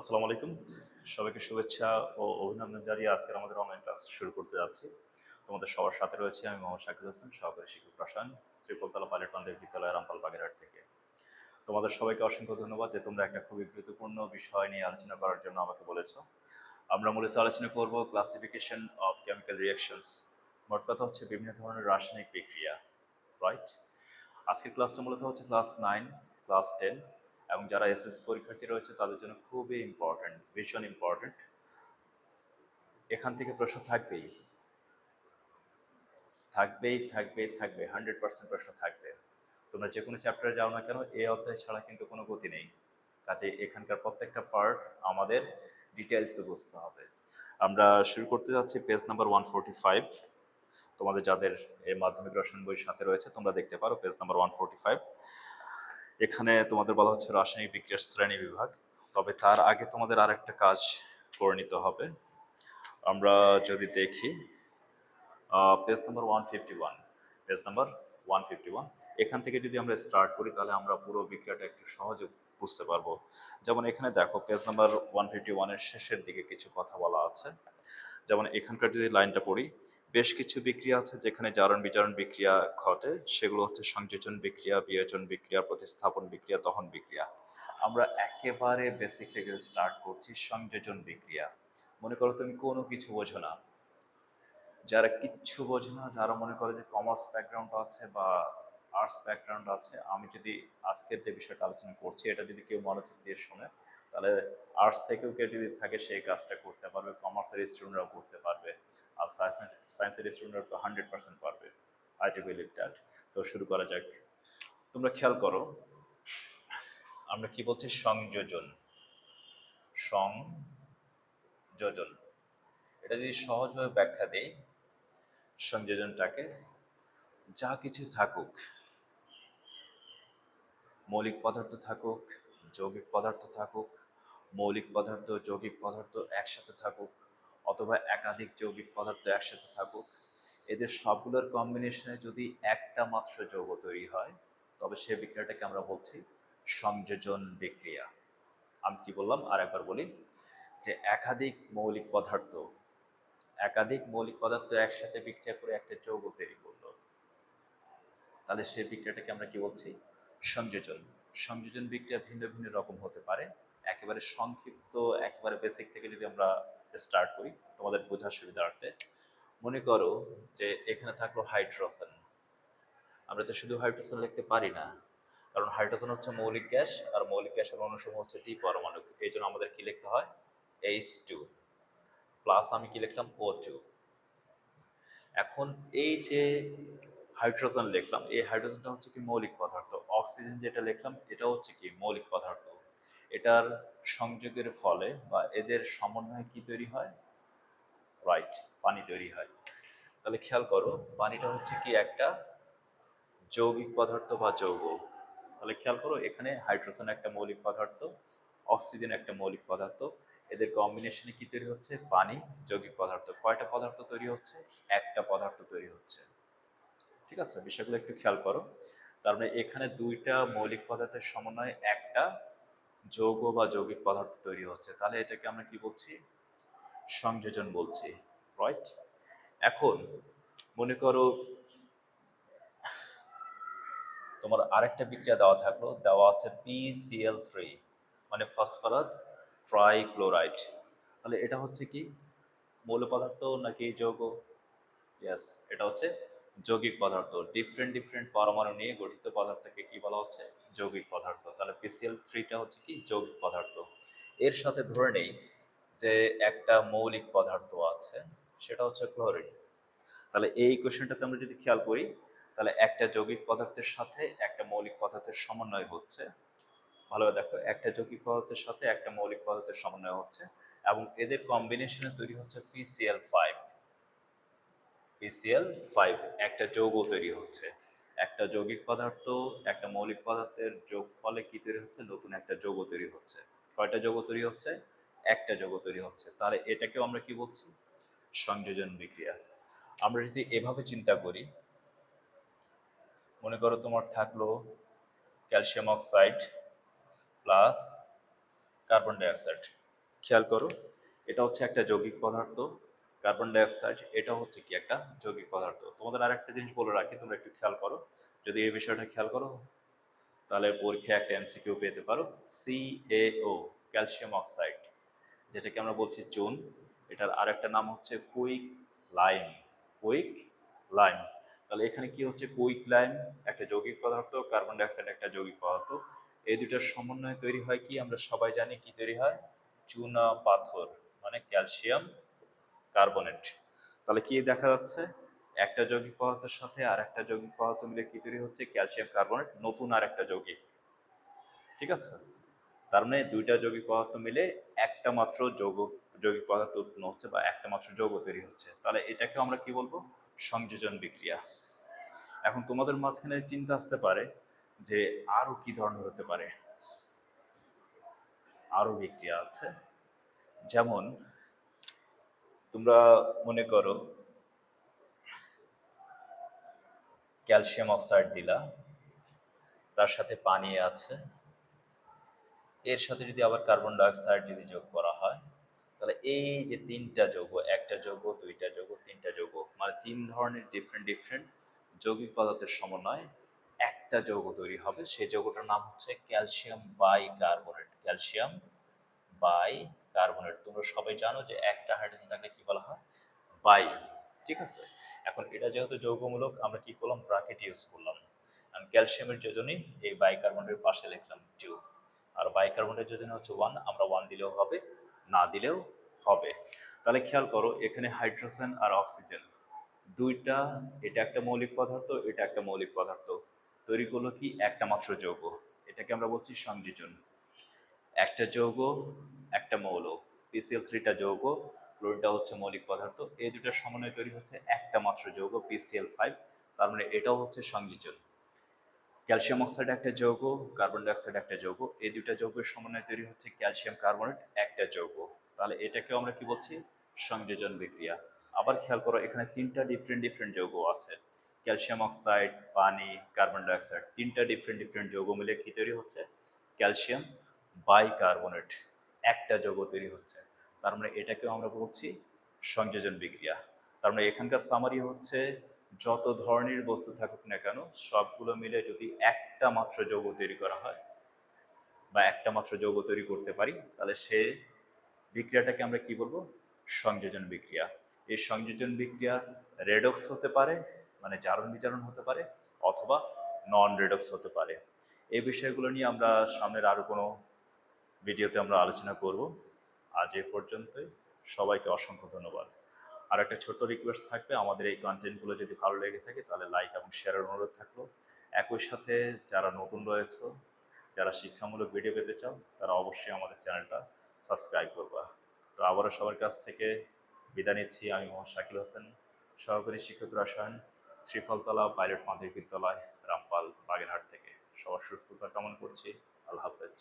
আসসালামু আলাইকুম। সবাইকে শুভেচ্ছা ও অভিনন্দন জানিয়ে আজকের আমাদের অনলাইন ক্লাস শুরু করতে যাচ্ছি। তোমাদের সবার সাথে রয়েছে আমি মোহাম্মদ শাকিল হাসান, সহকারী শিক্ষক রসায়ন, শ্রীপলতলা পাইলট পান্ডের বিদ্যালয় রামপাল বাগেরহাট থেকে। তোমাদের সবাইকে অসংখ্য ধন্যবাদ যে তোমরা একটা খুবই গুরুত্বপূর্ণ বিষয় নিয়ে আলোচনা করার জন্য আমাকে বলেছ। আমরা মূলত আলোচনা করব ক্লাসিফিকেশন অফ কেমিক্যাল রিয়াকশনস মোট কথা হচ্ছে বিভিন্ন ধরনের রাসায়নিক বিক্রিয়া রাইট আজকের ক্লাসটা মূলত হচ্ছে ক্লাস নাইন ক্লাস টেন এবং যারা এসএসসি পরীক্ষার্থী রয়েছে, তাদের জন্য খুবই ইম্পর্ট্যান্ট ভীষণ ইম্পর্ট্যান্ট এখান থেকে প্রশ্ন থাকবেই। থাকবেই থাকবে থাকবে হান্ড্রেড পার্সেন্ট প্রশ্ন থাকবে। তোমরা যে কোনো চ্যাপ্টারে যাও না কেন, এই অধ্যায় ছাড়া কিন্তু কোনো গতি নেই। কাজে এখানকার প্রত্যেকটা পার্ট আমাদের ডিটেলসে বুঝতে হবে। আমরা শুরু করতে যাচ্ছি page number one forty five তোমাদের যাদের এই মাধ্যমিক রসায়ন বই সাথে রয়েছে, তোমরা দেখতে পারো page number one forty five এখানে তোমাদের বলা হচ্ছে রাসায়নিক বিক্রিয়ার শ্রেণি বিভাগ। তবে তার আগে তোমাদের আরেকটা কাজ করে নিতে হবে। আমরা যদি দেখি page number one fifty one page number one fifty one এখান থেকে যদি আমরা স্টার্ট করি, তাহলে আমরা পুরো বিক্রিয়াটা একটু সহজে বুঝতে পারব। যেমন এখানে দেখো পেজ নাম্বার ওয়ান ফিফটি ওয়ানের শেষের দিকে কিছু কথা বলা আছে। যেমন এখানকার যদি লাইনটা পড়ি বেশ কিছু বিক্রিয়া আছে যেখানে জারণ বিজারণ বিক্রিয়া ঘটে। সেগুলো হচ্ছে সংযোজন বিক্রিয়া, বিয়োজন বিক্রিয়া, প্রতিস্থাপন বিক্রিয়া, দহন বিক্রিয়া। আমরা একেবারে বেসিক থেকে স্টার্ট করছি সংযোজন বিক্রিয়া। মনে করো তুমি কোনো কিছু বোঝো না। যারা কিচ্ছু বোঝে না, যারা মনে করে যে কমার্স ব্যাকগ্রাউন্ড আছে বা আর্টস ব্যাকগ্রাউন্ড আছে, আমি যদি আজকের যে বিষয়টা আলোচনা করছি, এটা যদি কেউ মনোযোগ দিয়ে শোনে, তাহলে আর্টস থেকেও কেউ যদি থাকে, সেই কাজটা করতে পারবে কমার্সের স্টুডেন্টরাও করতে পারবে। আর সায়েন্সের স্টুডেন্টরা তো হান্ড্রেড পার্সেন্ট পারবে আই টু বিলিভ দ্যাট তো শুরু করা যাক। তোমরা খেয়াল করো, আমরা কি বলছি? সংযোজন। সংযোজন। এটা যদি সহজভাবে ব্যাখ্যা দেই, সংযোজনটাকে যা কিছু থাকুক, মৌলিক পদার্থ থাকুক, যৌগিক পদার্থ থাকুক, মৌলিক পদার্থ, যৌগিক পদার্থ একসাথে থাকুক অথবা একাধিক যৌগিক পদার্থ একসাথে থাকুক, এদের সবগুলোর কম্বিনেশনে যদি একটা মাত্র যৌগ তৈরি হয়, তবে সে বিক্রিয়াটাকে আমরা বলছি সংযোজন বিক্রিয়া। আমি কি বললাম? আর একবার বলি যে একাধিক মৌলিক পদার্থ, একাধিক মৌলিক পদার্থ একসাথে বিক্রিয়া করে একটা যৌগ তৈরি করল, তাহলে সেই বিক্রিয়াটাকে আমরা কি বলছি? সংযোজন। সংযোজন বিক্রিয়া ভিন্ন ভিন্ন রকম হতে পারে, একেবারে সংক্ষিপ্ত, একেবারে বেসিক থেকে যদি আমরা স্টার্ট করি তোমাদের বোঝার সুবিধার্থে। মনে করো যে এখানে থাকল হাইড্রোজেন। আমরা তো শুধু হাইড্রোজেন লিখতে পারি না, কারণ হাইড্রোজেন হচ্ছে মৌলিক গ্যাস আর মৌলিক গ্যাসের অনুসমূহ হচ্ছে দ্বি পরমাণু এই জন্য আমাদের কি লিখতে হয়? এইচ টু প্লাস আমি কি লিখলাম? ও টু এখন এই যে হাইড্রোজেন লিখলাম, এই হাইড্রোজেনটা হচ্ছে কি মৌলিক পদার্থ? অক্সিজেন যেটা লিখলাম এটা হচ্ছে কি মৌলিক পদার্থ? এটার সংযোগের ফলে বা এদের সমন্বয়ে কি তৈরি হয়? রাইট পানি তৈরি হয়। তাহলে খেয়াল করো, পানিটা হচ্ছে কি একটা যৌগিক পদার্থ বা যৌগ। তাহলে খেয়াল করো, এখানে হাইড্রোজেন একটা মৌলিক পদার্থ, অক্সিজেন একটা মৌলিক পদার্থ। এদের কম্বিনেশনে কি তৈরি হচ্ছে? পানি, যৌগিক পদার্থ। কয়টা পদার্থ তৈরি হচ্ছে? একটা পদার্থ তৈরি হচ্ছে। ঠিক আছে? বিষয়গুলো একটু খেয়াল করো। তার মানে এখানে দুইটা মৌলিক পদার্থের সমন্বয়ে একটা যৌগ বা যৌগিক পদার্থ তৈরি হচ্ছে, তাহলে এটাকে আমরা কি বলছি? সংযোজন বলছি রাইট এখন মনে করো, তোমার আরেকটা বিক্রিয়া দেওয়া থাকল, দেওয়া আছে পিসিএল থ্রি মানে ফসফরাস ট্রাইক্লোরাইড তাহলে এটা হচ্ছে কি? মৌল পদার্থ নাকি যৌগ? ইয়াস এটা হচ্ছে যৌগিক পদার্থ। ডিফারেন্ট ডিফারেন্ট পরমাণু নিয়ে গঠিত পদার্থকে কি বলা হচ্ছে? যৌগিক পদার্থ। তাহলে পিসিএল থ্রিটা হচ্ছে কি? যৌগিক পদার্থ। এর সাথে ধরে নেই যে একটা মৌলিক পদার্থ আছে, সেটা হচ্ছে ক্লোরিন। তাহলে এই কোশ্চেনটাতে আমরা যদি খেয়াল করি, তাহলে একটা যৌগিক পদার্থের সাথে একটা মৌলিক পদার্থের সমন্বয় হচ্ছে। ভালোভাবে দেখো, একটা যৌগিক পদার্থের সাথে একটা মৌলিক পদার্থের সমন্বয় হচ্ছে এবং এদের কম্বিনেশনে তৈরি হচ্ছে পিসিএল ফাইভ পিসিএল ফাইভ একটা যৌগ তৈরি হচ্ছে। একটা যৌগিক পদার্থ, একটা মৌলিক পদার্থের যোগ ফলে কি তৈরি হচ্ছে? নতুন একটা যৌগ তৈরি হচ্ছে। কয়টা যৌগ তৈরি হচ্ছে? একটা যৌগ তৈরি হচ্ছে। তাহলে এটাকেও আমরা কি বলছি? সংযোজন বিক্রিয়া। আমরা যদি এভাবে চিন্তা করি, মনে করো তোমার থাকল calcium oxide plus carbon dioxide খেয়াল করো, এটা হচ্ছে একটা যৌগিক পদার্থ। কার্বন ডাইঅক্সাইড, এটা হচ্ছে কি একটা যৌগিক পদার্থ। তোমাদের আর একটা জিনিস বলে রাখি, তোমরা একটু খেয়াল করো। যদি এই বিষয়টা খেয়াল করো, তাহলে পরীক্ষায় একটা এমসিকিউ পেতে পারো। সিএও ক্যালসিয়াম অক্সাইড যেটাকে আমরা বলছি চুন এটার আরেকটা নাম হচ্ছে কুইক লাইম। Quick lime. তাহলে এখানে কি হচ্ছে? কুইক লাইম একটা যৌগিক পদার্থ, কার্বন ডাইঅক্সাইড একটা যৌগিক পদার্থ। এই দুটার সমন্বয়ে তৈরি হয় কি? আমরা সবাই জানি কি তৈরি হয়? চুনা পাথর মানে ক্যালসিয়াম কার্বনেট। তাহলে কি দেখা যাচ্ছে? একটা যৌগিক পদার্থের সাথে আর একটা যৌগিক পদার্থ মিলে কি তৈরি হচ্ছে? ক্যালসিয়াম কার্বনেট, নতুন আর একটা যৌগিক। ঠিক আছে? তার মানে দুইটা যৌগিক পদার্থ মিলে একটা মাত্র যৌগ, যৌগিক পদার্থ উৎপন্ন হচ্ছে বা একটা মাত্র যৌগ তৈরি হচ্ছে। তাহলে এটাকে আমরা কি বলব? সংযোজন বিক্রিয়া। এখন তোমাদের মাঝখানে চিন্তা আসতে পারে যে আরও কি ধরনের হতে পারে। আরও বিক্রিয়া আছে। যেমন তোমরা মনে করো ক্যালসিয়াম অক্সাইড দিলা, তার সাথে পানি আছে, এর সাথে যদি আবার কার্বন ডাইঅক্সাইড যদি যোগ করা হয়, তাহলে এই যে তিনটা যৌগ, একটা যৌগ, দুইটা যৌগ, তিনটা যৌগ মানে তিন ধরনের ডিফারেন্ট ডিফারেন্ট যৌগিক পদার্থের সমন্বয়ে একটা যৌগ তৈরি হবে। সেই যৌগটার নাম হচ্ছে calcium bicarbonate calcium bicarbonate তোমরা সবাই জানো যে একটা হাইড্রোজেন থাকলে কি বলা হয়? বাই ঠিক আছে? এখন এটা যেহেতু যৌগমূলক, আমরা কি করলাম? ব্রাকেট ইউজ করলাম। আমি ক্যালসিয়ামের যোজনী এই বাইকার্বনেটের পাশে লিখলাম টু আর বাইকার্বনেটের যোজনী হচ্ছে ওয়ান আমরা ওয়ান দিলেও হবে, না দিলেও হবে। তাহলে খেয়াল করো, এখানে হাইড্রোজেন আর অক্সিজেন দুইটা, এটা একটা মৌলিক পদার্থ, এটা একটা মৌলিক পদার্থ। তৈরি করল কি? একটা মাত্র যৌগ। এটাকে আমরা বলছি সংযোজন। একটা যৌগ একটা মৌল পিসিএল থ্রিটা যৌগ ক্লোরিনটা হচ্ছে মৌলিক পদার্থ, এই দুটার সমন্বয়ে তৈরি হচ্ছে একটা মাত্র যৌগ পিসিএল ফাইভ তার মানে এটাও হচ্ছে সংযোজন। ক্যালসিয়াম অক্সাইড একটা যৌগ, কার্বন ডাইঅক্সাইড একটা যৌগ, এই দুটা যৌগের সমন্বয়ে তৈরি হচ্ছে ক্যালসিয়াম কার্বনেট একটা যৌগ। তাহলে এটাকেও আমরা কি বলছি? সংযোজন বিক্রিয়া। আবার খেয়াল করো, এখানে তিনটা ডিফারেন্ট ডিফারেন্ট যৌগ আছে। ক্যালসিয়াম অক্সাইড, পানি, কার্বন ডাইঅক্সাইড, তিনটা ডিফারেন্ট ডিফারেন্ট যৌগ মিলে কি তৈরি হচ্ছে? Calcium bicarbonate. একটা যৌগ তৈরি হচ্ছে। তার মানে এটাকেও আমরা বলছি সংযোজন বিক্রিয়া। তার মানে এখানকার সামারি হচ্ছে যত ধরনের বস্তু থাকুক না কেন, সবগুলো মিলে যদি একটা মাত্র যৌগ তৈরি করা হয় বা একটা মাত্র যৌগ তৈরি করতে পারি, তাহলে সে বিক্রিয়াটাকে আমরা কি বলব? সংযোজন বিক্রিয়া। এই সংযোজন বিক্রিয়া রেডক্স হতে পারে মানে জারণ বিচারণ হতে পারে, অথবা নন রেডক্স হতে পারে। এই বিষয়গুলো নিয়ে আমরা সামনের আরও কোনো ভিডিওতে আমরা আলোচনা করব। আজ এ পর্যন্তই। সবাইকে অসংখ্য ধন্যবাদ। আর একটা ছোট্ট রিকোয়েস্ট থাকবে, আমাদের এই কন্টেন্টগুলো যদি ভালো লেগে থাকে, তাহলে লাইক এবং শেয়ারের অনুরোধ থাকল। একই সাথে যারা নতুন রয়েছে, যারা শিক্ষামূলক ভিডিও পেতে চাও, তারা অবশ্যই আমাদের চ্যানেলটা সাবস্ক্রাইব করবা। তো আবারও সবার কাছ থেকে বিদায় নিচ্ছি। আমি মোহাম্মদ শাকিল হোসেন, সহকারী শিক্ষক রসায়ন, শ্রীফলতলা পাইলট মাধ্যমিক বিদ্যালয়, রামপাল, বাগেরহাট থেকে। সবার সুস্থতা কামনা করছি। আল্লাহ হাফেজ।